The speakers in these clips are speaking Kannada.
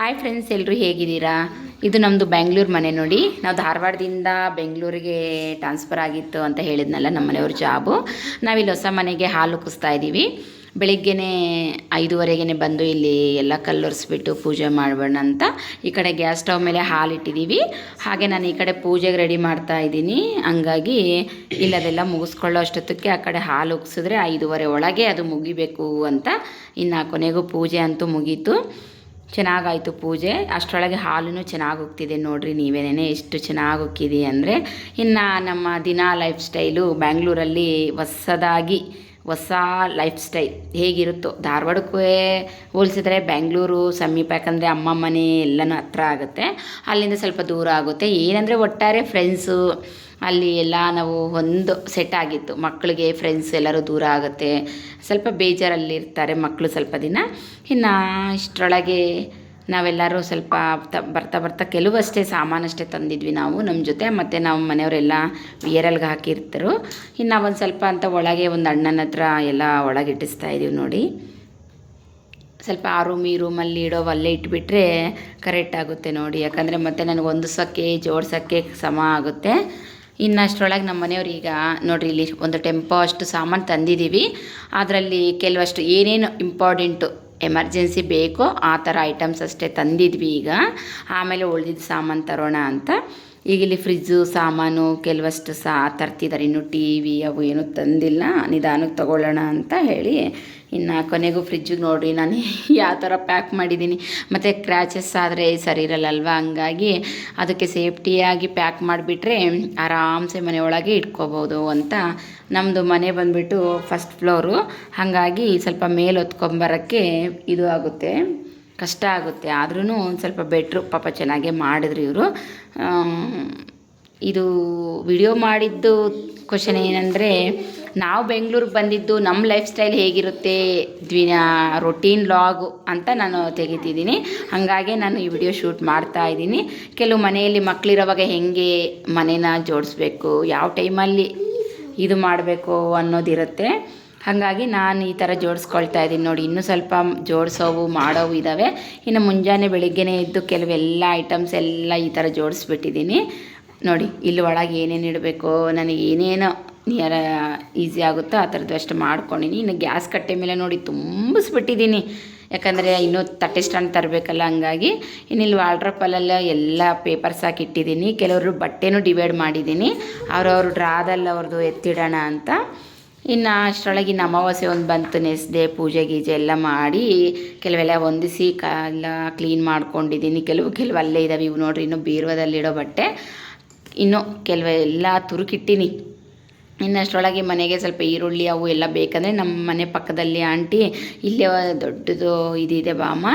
ಹಾಯ್ ಫ್ರೆಂಡ್ಸ್ ಎಲ್ಲರೂ ಹೇಗಿದ್ದೀರಾ? ಇದು ನಮ್ಮದು ಬೆಂಗಳೂರು ಮನೆ ನೋಡಿ. ನಾವು ಧಾರವಾಡದಿಂದ ಬೆಂಗಳೂರಿಗೆ ಟ್ರಾನ್ಸ್ಫರ್ ಆಗಿತ್ತು ಅಂತ ಹೇಳಿದ್ನಲ್ಲ ನಮ್ಮ ಮನೆಯವ್ರ ಜಾಬು ನಾವಿಲ್ಲಿ ಹೊಸ ಮನೆಗೆ ಹಾಲು ಕುಸ್ತಾ ಇದ್ದೀವಿ. ಬೆಳಿಗ್ಗೆನೇ ಐದುವರೆಗೆ ಬಂದು ಇಲ್ಲಿ ಎಲ್ಲ ಕಲ್ಲೊರೆಸ್ಬಿಟ್ಟು ಪೂಜೆ ಮಾಡೋಣ ಅಂತ ಈ ಕಡೆ ಗ್ಯಾಸ್ ಸ್ಟವ್ ಮೇಲೆ ಹಾಲು ಇಟ್ಟಿದ್ದೀವಿ. ಹಾಗೆ ನಾನು ಈ ಕಡೆ ಪೂಜೆಗೆ ರೆಡಿ ಮಾಡ್ತಾ ಇದ್ದೀನಿ. ಹಂಗಾಗಿ ಇಲ್ಲದೆಲ್ಲ ಮುಗಿಸ್ಕೊಳ್ಳೋ ಅಷ್ಟೊತ್ತಕ್ಕೆ ಆ ಕಡೆ ಹಾಲು ಉಗ್ಸಿದ್ರೆ ಐದುವರೆ ಒಳಗೆ ಅದು ಮುಗಿಬೇಕು ಅಂತ ಇನ್ನು ಕೊನೆಗೂ ಪೂಜೆ ಅಂತೂ ಮುಗೀತು. ಚೆನ್ನಾಗಾಯಿತು ಪೂಜೆ. ಅಷ್ಟರೊಳಗೆ ಹಾಲು ಚೆನ್ನಾಗಿ ಹೋಗ್ತಿದೆ ನೋಡಿರಿ ನೀವೇನೇ ಎಷ್ಟು ಚೆನ್ನಾಗಿ ಹೋಗ್ತಿದೆ ಅಂದರೆ. ಇನ್ನು ನಮ್ಮ ದಿನ ಲೈಫ್ ಸ್ಟೈಲು ಬ್ಯಾಂಗ್ಳೂರಲ್ಲಿ ಹೊಸದಾಗಿ ಹೊಸ ಲೈಫ್ ಸ್ಟೈಲ್ ಹೇಗಿರುತ್ತೋ. ಧಾರವಾಡಕ್ಕೆ ಹೋಲಿಸಿದ್ರೆ ಬೆಂಗಳೂರು ಸಮೀಪ, ಯಾಕಂದರೆ ಅಮ್ಮ ಮನೆ ಎಲ್ಲನೂ ಹತ್ರ ಆಗುತ್ತೆ. ಅಲ್ಲಿಂದ ಸ್ವಲ್ಪ ದೂರ ಆಗುತ್ತೆ. ಏನಂದರೆ ಒಟ್ಟಾರೆ ಫ್ರೆಂಡ್ಸು ಅಲ್ಲಿ ಎಲ್ಲ ನಾವು ಒಂದು ಸೆಟ್ ಆಗಿತ್ತು. ಮಕ್ಕಳಿಗೆ ಫ್ರೆಂಡ್ಸ್ ಎಲ್ಲರೂ ದೂರ ಆಗುತ್ತೆ. ಸ್ವಲ್ಪ ಬೇಜಾರಲ್ಲಿರ್ತಾರೆ ಮಕ್ಕಳು ಸ್ವಲ್ಪ ದಿನ. ಇನ್ನು ಇಷ್ಟರೊಳಗೆ ನಾವೆಲ್ಲರೂ ಸ್ವಲ್ಪ ಬರ್ತಾ ಬರ್ತಾ ಕೆಲವಷ್ಟೇ ಸಾಮಾನಷ್ಟೇ ತಂದಿದ್ವಿ ನಾವು ನಮ್ಮ ಜೊತೆ. ಮತ್ತು ನಾವು ಮನೆಯವರೆಲ್ಲ ವಿಯರಲ್ಗೆ ಹಾಕಿರ್ತರು. ಇನ್ನು ಒಂದು ಸ್ವಲ್ಪ ಅಂತ ಒಳಗೆ ಒಂದು ಅಣ್ಣನ ಹತ್ರ ಎಲ್ಲ ಒಳಗೆ ಇಟ್ಟಿಸ್ತಾ ಇದೀವಿ ನೋಡಿ. ಸ್ವಲ್ಪ ಆ ರೂಮ್ ಈ ರೂಮಲ್ಲಿ ಇಡೋ ಅಲ್ಲೇ ಇಟ್ಬಿಟ್ರೆ ಕರೆಕ್ಟ್ ಆಗುತ್ತೆ ನೋಡಿ. ಯಾಕಂದರೆ ಮತ್ತೆ ನನಗೆ ಹೊಂದಿಸೋಕ್ಕೆ ಜೋಡ್ಸೋಕ್ಕೆ ಸಮ ಆಗುತ್ತೆ. ಇನ್ನು ಅಷ್ಟರೊಳಗೆ ನಮ್ಮ ಮನೆಯವ್ರು ಈಗ ನೋಡಿರಿ ಇಲ್ಲಿ ಒಂದು ಟೆಂಪೋ ಅಷ್ಟು ಸಾಮಾನು ತಂದಿದ್ದೀವಿ. ಅದರಲ್ಲಿ ಕೆಲವಷ್ಟು ಏನೇನು ಇಂಪಾರ್ಟೆಂಟು ಎಮರ್ಜೆನ್ಸಿ ಬೇಕೋ ಆ ಥರ ಐಟಮ್ಸ್ ಅಷ್ಟೇ ತಂದಿದ್ವಿ ಈಗ. ಆಮೇಲೆ ಉಳಿದಿದ್ದ ಸಾಮಾನು ತರೋಣ ಅಂತ. ಈಗ ಇಲ್ಲಿ ಫ್ರಿಜ್ಜು ಸಾಮಾನು ಕೆಲವಷ್ಟು ಸಹ ತರ್ತಿದ್ದಾರೆ ಇನ್ನು ಟಿ ವಿ ಅವು ಏನೂ ತಂದಿಲ್ಲ. ನಿಧಾನಕ್ಕೆ ತೊಗೊಳ್ಳೋಣ ಅಂತ ಹೇಳಿ ಇನ್ನು ಕೊನೆಗೂ ಫ್ರಿಜ್ಜಿಗೆ ನೋಡಿರಿ. ನಾನು ಯಾವ ಥರ ಪ್ಯಾಕ್ ಮಾಡಿದ್ದೀನಿ. ಮತ್ತು ಕ್ರ್ಯಾಚಸ್ ಆದರೆ ಸರಿ ಇರಲ್ಲಲ್ವ? ಹಂಗಾಗಿ ಅದಕ್ಕೆ ಸೇಫ್ಟಿಯಾಗಿ ಪ್ಯಾಕ್ ಮಾಡಿಬಿಟ್ರೆ ಆರಾಮ್ಸೆ ಮನೆಯೊಳಗೆ ಇಟ್ಕೋಬೋದು ಅಂತ ನಮ್ಮದು ಮನೆ ಬಂದುಬಿಟ್ಟು ಫಸ್ಟ್ ಫ್ಲೋರು ಹಾಗಾಗಿ ಸ್ವಲ್ಪ ಮೇಲೆ ಹೊತ್ಕೊಂಬರೋಕ್ಕೆ ಇದು ಆಗುತ್ತೆ. ಕಷ್ಟ ಆಗುತ್ತೆ. ಆದ್ರೂ ಒಂದು ಸ್ವಲ್ಪ ಬೆಟ್ರು ಪಾಪ ಚೆನ್ನಾಗೇ ಮಾಡಿದ್ರು ಇವರು. ಇದು ವಿಡಿಯೋ ಮಾಡಿದ್ದು ಕ್ವಶನ್ ಏನಂದರೆ, ನಾವು ಬೆಂಗಳೂರಿಗೆ ಬಂದಿದ್ದು ನಮ್ಮ ಲೈಫ್ ಸ್ಟೈಲ್ ಹೇಗಿರುತ್ತೆ ದ್ವಿನ ರೊಟೀನ್ ಲಾಗು ಅಂತ ನಾನು ತೆಗಿತಿದ್ದೀನಿ. ಹಾಗಾಗಿ ನಾನು ಈ ವಿಡಿಯೋ ಶೂಟ್ ಮಾಡ್ತಾ ಇದ್ದೀನಿ. ಕೆಲವು ಮನೆಯಲ್ಲಿ ಮಕ್ಕಳಿರೋವಾಗ ಹೇಗೆ ಮನೇನ ಜೋಡಿಸ್ಬೇಕು, ಯಾವ ಟೈಮಲ್ಲಿ ಇದು ಮಾಡಬೇಕು ಅನ್ನೋದಿರುತ್ತೆ. ಹಾಗಾಗಿ ನಾನು ಈ ಥರ ಜೋಡಿಸ್ಕೊಳ್ತಾ ಇದ್ದೀನಿ. ನೋಡಿ, ಇನ್ನೂ ಸ್ವಲ್ಪ ಜೋಡಿಸೋವು, ಮಾಡೋವು ಇದ್ದಾವೆ ಇನ್ನು ಮುಂಜಾನೆ ಬೆಳಿಗ್ಗೆನೇ ಇದ್ದು ಕೆಲವೆಲ್ಲ ಐಟಮ್ಸ್ ಎಲ್ಲ ಈ ಥರ ಜೋಡಿಸ್ಬಿಟ್ಟಿದ್ದೀನಿ. ನೋಡಿ, ಇಲ್ಲಿ ಒಳಗೆ ಏನೇನು ಇಡಬೇಕು, ನನಗೆ ಏನೇನು ನಿಯರ ಈಸಿ ಆಗುತ್ತೋ ಆ ಥರದ್ದು ಅಷ್ಟು ಮಾಡ್ಕೊಂಡಿನಿ. ಇನ್ನು ಗ್ಯಾಸ್ ಕಟ್ಟೆ ಮೇಲೆ ನೋಡಿ ತುಂಬಿಸ್ಬಿಟ್ಟಿದ್ದೀನಿ. ಯಾಕಂದರೆ ಇನ್ನೂ ತಟ್ಟೆ ಸ್ಟ್ಯಾಂಡ್ ತರಬೇಕಲ್ಲ, ಹಂಗಾಗಿ. ಇನ್ನು ಇಲ್ಲಿ ವಾಲ್ಡ್ರಪ್ಪಲ್ಲೆಲ್ಲ ಎಲ್ಲ ಪೇಪರ್ಸ್ ಹಾಕಿ ಇಟ್ಟಿದ್ದೀನಿ. ಕೆಲವರು ಬಟ್ಟೆನೂ ಡಿವೈಡ್ ಮಾಡಿದ್ದೀನಿ. ಅವ್ರವ್ರ ಡ್ರಾದಲ್ಲಿ ಅವ್ರದ್ದು ಎತ್ತಿಡೋಣ ಅಂತ. ಇನ್ನು ಅಷ್ಟರೊಳಗಿನ ಅಮಾವಾಸ್ಯೆ ಒಂದು ಬಂತು ನೆಸ್ದೆ ಪೂಜೆ ಗೀಜೆ ಎಲ್ಲ ಮಾಡಿ, ಕೆಲವೆಲ್ಲ ಹೊಂದಿಸಿ ಕಾಲ ಕ್ಲೀನ್ ಮಾಡ್ಕೊಂಡಿದ್ದೀನಿ ಕೆಲವು ಕೆಲವು ಅಲ್ಲೇ ಇದ್ದಾವೆ ಇವು ನೋಡ್ರಿ, ಇನ್ನು ಬೀರ್ವದಲ್ಲಿಡೋ ಬಟ್ಟೆ, ಇನ್ನು ಕೆಲವೆಲ್ಲ ತುರುಕಿಟ್ಟಿನಿ. ಇನ್ನಷ್ಟರೊಳಗೆ ಮನೆಗೆ ಸ್ವಲ್ಪ ಈರುಳ್ಳಿ ಅವು ಎಲ್ಲ ಬೇಕಂದರೆ ನಮ್ಮ ಮನೆ ಪಕ್ಕದಲ್ಲಿ ಆಂಟಿ ಇಲ್ಲೇ ದೊಡ್ಡದು ಇದಿದೆ ಬಾಮ.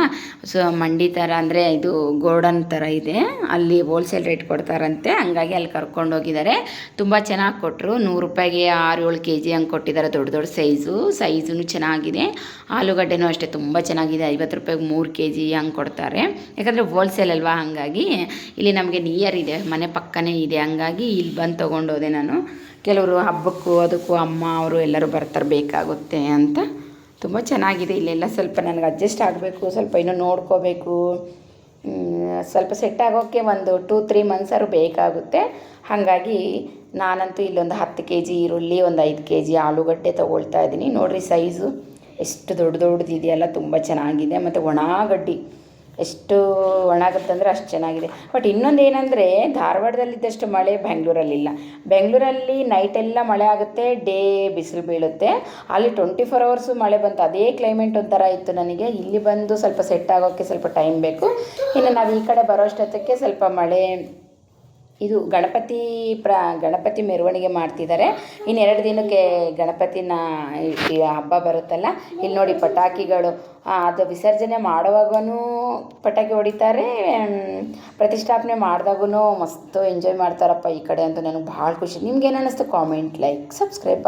ಸೊ ಮಂಡಿ ಥರ ಅಂದರೆ ಇದು ಗೋಡನ್ ಥರ ಇದೆ. ಅಲ್ಲಿ ಹೋಲ್ಸೇಲ್ ರೇಟ್ ಕೊಡ್ತಾರಂತೆ. ಹಂಗಾಗಿ ಅಲ್ಲಿ ಕರ್ಕೊಂಡೋಗಿದ್ದಾರೆ ತುಂಬ ಚೆನ್ನಾಗಿ ಕೊಟ್ಟರು ನೂರು ರೂಪಾಯಿಗೆ ಆರು ಏಳು ಕೆ ಜಿ ಹಂಗೆ ಕೊಟ್ಟಿದ್ದಾರೆ ದೊಡ್ಡ ದೊಡ್ಡ ಸೈಜು ಸೈಜೂ ಚೆನ್ನಾಗಿದೆ. ಆಲೂಗಡ್ಡೆನೂ ಅಷ್ಟೇ ತುಂಬ ಚೆನ್ನಾಗಿದೆ. ಐವತ್ತು ರೂಪಾಯಿಗೆ ಮೂರು ಕೆ ಜಿ ಹಂಗೆ ಕೊಡ್ತಾರೆ. ಯಾಕಂದರೆ ಹೋಲ್ಸೇಲ್ ಅಲ್ವಾ? ಹಾಗಾಗಿ ಇಲ್ಲಿ ನಮಗೆ ನಿಯರ್ ಇದೆ. ಮನೆ ಪಕ್ಕನೇ ಇದೆ. ಹಂಗಾಗಿ ಇಲ್ಲಿ ಬಂದು ತೊಗೊಂಡೋದೆ ನಾನು. ಕೆಲವರು ಹಬ್ಬಕ್ಕೂ ಅದಕ್ಕೂ ಅಮ್ಮ ಅವರು ಎಲ್ಲರೂ ಬರ್ತಾರೆ, ಬೇಕಾಗುತ್ತೆ ಅಂತ ತುಂಬ ಚೆನ್ನಾಗಿದೆ. ಇಲ್ಲೆಲ್ಲ ಸ್ವಲ್ಪ ನನಗೆ ಅಡ್ಜಸ್ಟ್ ಆಗಬೇಕು, ಸ್ವಲ್ಪ ಇನ್ನೂ ನೋಡ್ಕೋಬೇಕು. ಸ್ವಲ್ಪ ಸೆಟ್ ಆಗೋಕ್ಕೆ ಒಂದು ಟೂ ತ್ರೀ ಮಂತ್ಸಾರು ಬೇಕಾಗುತ್ತೆ. ಹಾಗಾಗಿ ನಾನಂತೂ ಇಲ್ಲೊಂದು ಹತ್ತು ಕೆ ಜಿ ಈರುಳ್ಳಿ, ಒಂದು ಐದು ಕೆ ಜಿ ಆಲೂಗಡ್ಡೆ ತೊಗೊಳ್ತಾ ಇದ್ದೀನಿ. ನೋಡಿರಿ ಸೈಜು ಎಷ್ಟು ದೊಡ್ಡ ದೊಡ್ಡದಿದೆಯಲ್ಲ, ತುಂಬ ಚೆನ್ನಾಗಿದೆ. ಮತ್ತು ಒಣಗಡ್ಡಿ. ಎಷ್ಟು ಒಣಗುತ್ತಂದರೆ ಅಷ್ಟು ಚೆನ್ನಾಗಿದೆ. ಬಟ್ ಇನ್ನೊಂದು ಏನಂದರೆ ಧಾರವಾಡದಲ್ಲಿದ್ದಷ್ಟು ಮಳೆ ಬೆಂಗ್ಳೂರಲ್ಲಿಲ್ಲ. ಬೆಂಗಳೂರಲ್ಲಿ ನೈಟೆಲ್ಲ ಮಳೆ ಆಗುತ್ತೆ ಡೇ ಬಿಸಿಲು ಬೀಳುತ್ತೆ. ಅಲ್ಲಿ ಟ್ವೆಂಟಿ ಫೋರ್ ಅವರ್ಸು ಮಳೆ ಬಂತು. ಅದೇ ಕ್ಲೈಮೇಟ್ ಒಂಥರ ಇತ್ತು ನನಗೆ. ಇಲ್ಲಿ ಬಂದು ಸ್ವಲ್ಪ ಸೆಟ್ ಆಗೋಕ್ಕೆ ಸ್ವಲ್ಪ ಟೈಮ್ ಬೇಕು. ಇನ್ನು ನಾವು ಈ ಕಡೆ ಬರೋ ಅಷ್ಟೊತ್ತಕ್ಕೆ ಸ್ವಲ್ಪ ಮಳೆ ಇದು ಗಣಪತಿ ಪ್ರ, ಗಣಪತಿ ಮೆರವಣಿಗೆ ಮಾಡ್ತಿದ್ದಾರೆ ಇನ್ನು ಎರಡು ದಿನಕ್ಕೆ ಗಣಪತಿನ ಹಬ್ಬ ಬರುತ್ತಲ್ಲ ಇಲ್ಲಿ ನೋಡಿ ಪಟಾಕಿಗಳು. ಅದು ವಿಸರ್ಜನೆ ಮಾಡುವಾಗೂ ಪಟಾಕಿ ಹೊಡಿತಾರೆ ಪ್ರತಿಷ್ಠಾಪನೆ ಮಾಡಿದಾಗೂ ಮಸ್ತು ಎಂಜಾಯ್ ಮಾಡ್ತಾರಪ್ಪ ಈ ಕಡೆ ಅಂತೂ ನನಗೆ ಭಾಳ ಖುಷಿ. ನಿಮ್ಗೆ ಏನು ಅನ್ನಿಸ್ತು ಕಾಮೆಂಟ್ ಲೈಕ್ ಸಬ್ಸ್ಕ್ರೈಬ್